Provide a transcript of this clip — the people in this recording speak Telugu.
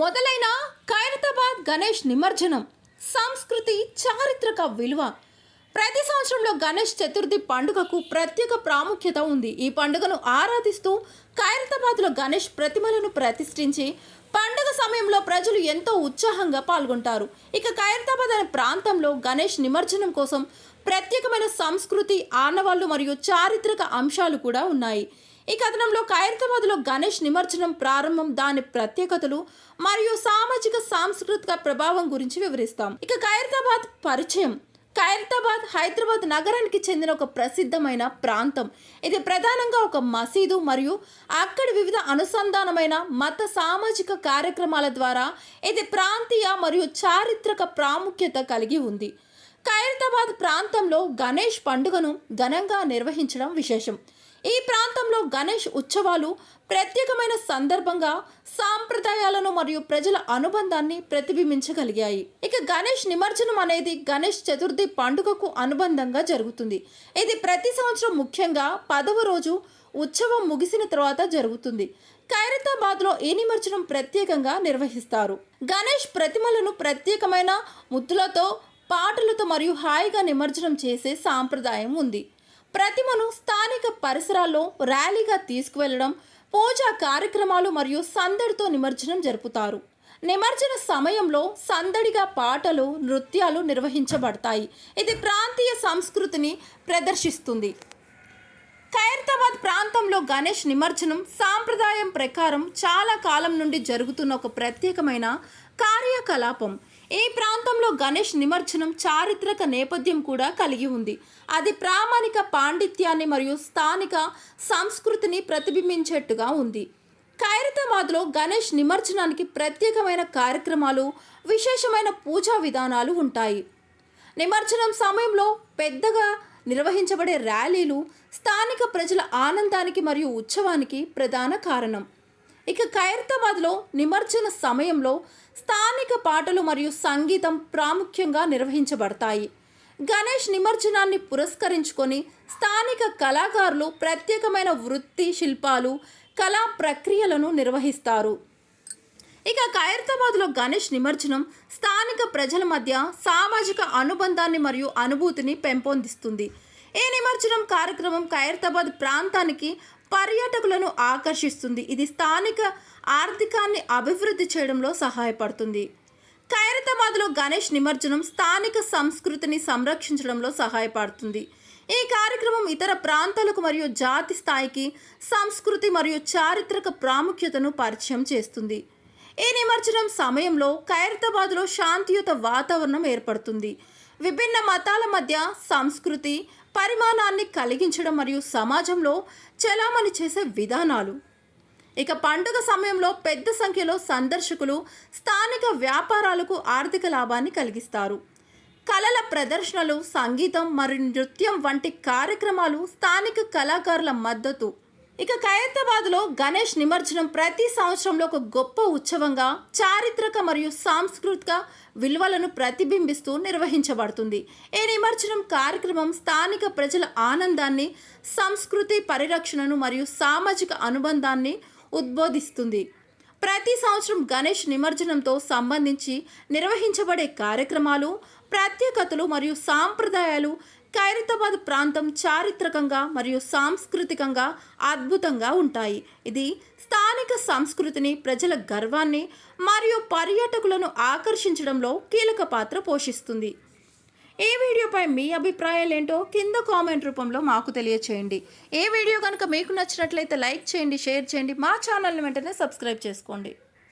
మొదలైన ఖైరతాబాద్ గణేష్ నిమజ్జనం. సంస్కృతి చారిత్రక విలువ. ప్రతి సంవత్సరంలో గణేష్ చతుర్థి పండుగకు ప్రత్యేక ప్రాముఖ్యత ఉంది. ఈ పండుగను ఆరాధిస్తూ ఖైరతాబాద్లో గణేష్ ప్రతిమలను ప్రతిష్ఠించి పండుగ సమయంలో ప్రజలు ఎంతో ఉత్సాహంగా పాల్గొంటారు. ఇక ఖైరతాబాద్ అనే ప్రాంతంలో గణేష్ నిమజ్జనం కోసం ప్రత్యేకమైన సంస్కృతి ఆనవాళ్ళు మరియు చారిత్రక అంశాలు కూడా ఉన్నాయి. ఈ కథనంలో ఖైరతాబాద్లో గణేష్ నిమజ్జనం ప్రారంభం దాని ప్రత్యేకతలు మరియు సామాజిక సాంస్కృతిక ప్రభావం గురించి వివరిస్తాం. ఇక ఖైరతాబాద్ పరిచయం. ఖైరతాబాద్ హైదరాబాద్ నగరానికి చెందిన ఒక ప్రసిద్ధమైన ప్రాంతం. ఇది ప్రధానంగా ఒక మసీదు మరియు అక్కడి వివిధ అనుసంధానమైన మత సామాజిక కార్యక్రమాల ద్వారా ఇది ప్రాంతీయ మరియు చారిత్రక ప్రాముఖ్యత కలిగి ఉంది. ఖైరతాబాద్ ప్రాంతంలో గణేష్ పండుగను ఘనంగా నిర్వహించడం విశేషం. ఈ ప్రాంతంలో గణేష్ ఉత్సవాలు ప్రత్యేకమైన సందర్భంగా సాంప్రదాయాలను మరియు ప్రజల అనుబంధాన్ని ప్రతిబింబించగలిగాయి. ఇక గణేష్ నిమజ్జనం అనేది గణేష్ చతుర్థి పండుగకు అనుబంధంగా జరుగుతుంది. ఇది ప్రతి సంవత్సరం ముఖ్యంగా పదవ రోజు ఉత్సవం ముగిసిన తర్వాత జరుగుతుంది. ఖైరతాబాద్లో ఈ నిమజ్జనం ప్రత్యేకంగా నిర్వహిస్తారు. గణేష్ ప్రతిమలను ప్రత్యేకమైన ముద్దులతో పాటలతో మరియు హాయిగా నిమజ్జనం చేసే సాంప్రదాయం ఉంది. ప్రతిమను స్థానిక పరిసరాల్లో ర్యాలీగా తీసుకువెళ్ళడం పూజా కార్యక్రమాలు మరియు సందడితో నిమజ్జనం జరుపుతారు. నిమజ్జన సమయంలో సందడిగా పాటలు నృత్యాలు నిర్వహించబడతాయి. ఇది ప్రాంతీయ సంస్కృతిని ప్రదర్శిస్తుంది. ఖైరతాబాద్ ప్రాంతంలో గణేష్ నిమజ్జనం సాంప్రదాయం ప్రకారం చాలా కాలం నుండి జరుగుతున్న ఒక ప్రత్యేకమైన కార్యకలాపం. ఈ ప్రాంతంలో గణేష్ నిమజ్జనం చారిత్రక నేపథ్యం కూడా కలిగి ఉంది. అది ప్రామాణిక పాండిత్యాన్ని మరియు స్థానిక సంస్కృతిని ప్రతిబింబించేట్టుగా ఉంది. ఖైరతాబాద్లో గణేష్ నిమజ్జనానికి ప్రత్యేకమైన కార్యక్రమాలు విశేషమైన పూజా విధానాలు ఉంటాయి. నిమజ్జనం సమయంలో పెద్దగా నిర్వహించబడే ర్యాలీలు స్థానిక ప్రజల ఆనందానికి మరియు ఉత్సవానికి ప్రధాన కారణం. ఇక ఖైరతాబాద్లో నిమజ్జన సమయంలో స్థానిక పాటలు మరియు సంగీతం ప్రాముఖ్యంగా నిర్వహించబడతాయి. గణేష్ నిమజ్జనాన్ని పురస్కరించుకొని స్థానిక కళాకారులు ప్రత్యేకమైన వృత్తి శిల్పాలు కళా ప్రక్రియలను నిర్వహిస్తారు. ఇక ఖైరతాబాద్లో గణేష్ నిమజ్జనం స్థానిక ప్రజల మధ్య సామాజిక అనుబంధాన్ని మరియు అనుభూతిని పెంపొందిస్తుంది. ఈ నిమజ్జనం కార్యక్రమం ఖైరతాబాద్ ప్రాంతానికి పర్యాటకులను ఆకర్షిస్తుంది. ఇది స్థానిక ఆర్థికాన్ని అభివృద్ధి చేయడంలో సహాయపడుతుంది. ఖైరతాబాద్లో గణేష్ నిమజ్జనం స్థానిక సంస్కృతిని సంరక్షించడంలో సహాయపడుతుంది. ఈ కార్యక్రమం ఇతర ప్రాంతాలకు మరియు జాతి స్థాయికి సంస్కృతి మరియు చారిత్రక ప్రాముఖ్యతను పరిచయం చేస్తుంది. ఈ నిమజ్జనం సమయంలో ఖైరతాబాద్లో శాంతియుత వాతావరణం ఏర్పడుతుంది? విభిన్న మతాల మధ్య సంస్కృతి పరిమాణాన్ని కలిగించడం మరియు సమాజంలో చలామణి చేసే విధానాలు. ఇక పండుగ సమయంలో పెద్ద సంఖ్యలో సందర్శకులు స్థానిక వ్యాపారాలకు ఆర్థిక లాభాన్ని కలిగిస్తారు. కళల ప్రదర్శనలు సంగీతం మరియు నృత్యం వంటి కార్యక్రమాలు స్థానిక కళాకారుల మద్దతు. ఇక ఖైరతాబాద్లో గణేష్ నిమజ్జనం ప్రతి సంవత్సరంలో ఒక గొప్ప ఉత్సవంగా చారిత్రక మరియు సాంస్కృతిక విలువలను ప్రతిబింబిస్తూ నిర్వహించబడుతుంది. ఈ నిమజ్జనం కార్యక్రమం స్థానిక ప్రజల ఆనందాన్ని సంస్కృతి పరిరక్షణను మరియు సామాజిక అనుబంధాన్ని ఉద్బోధిస్తుంది. ప్రతి సంవత్సరం గణేష్ నిమజ్జనంతో సంబంధించి నిర్వహించబడే కార్యక్రమాలు ప్రత్యేకతలు మరియు సాంప్రదాయాలు ఖైరతాబాద్ ప్రాంతం చారిత్రకంగా మరియు సాంస్కృతికంగా అద్భుతంగా ఉంటాయి. ఇది స్థానిక సంస్కృతిని ప్రజల గర్వాన్ని మరియు పర్యాటకులను ఆకర్షించడంలో కీలక పాత్ర పోషిస్తుంది. ఈ వీడియోపై మీ అభిప్రాయాలు ఏంటో కింద కామెంట్ రూపంలో మాకు తెలియచేయండి. ఏ వీడియో కనుక మీకు నచ్చినట్లయితే లైక్ చేయండి షేర్ చేయండి. మా ఛానల్ని వెంటనే సబ్స్క్రైబ్ చేసుకోండి.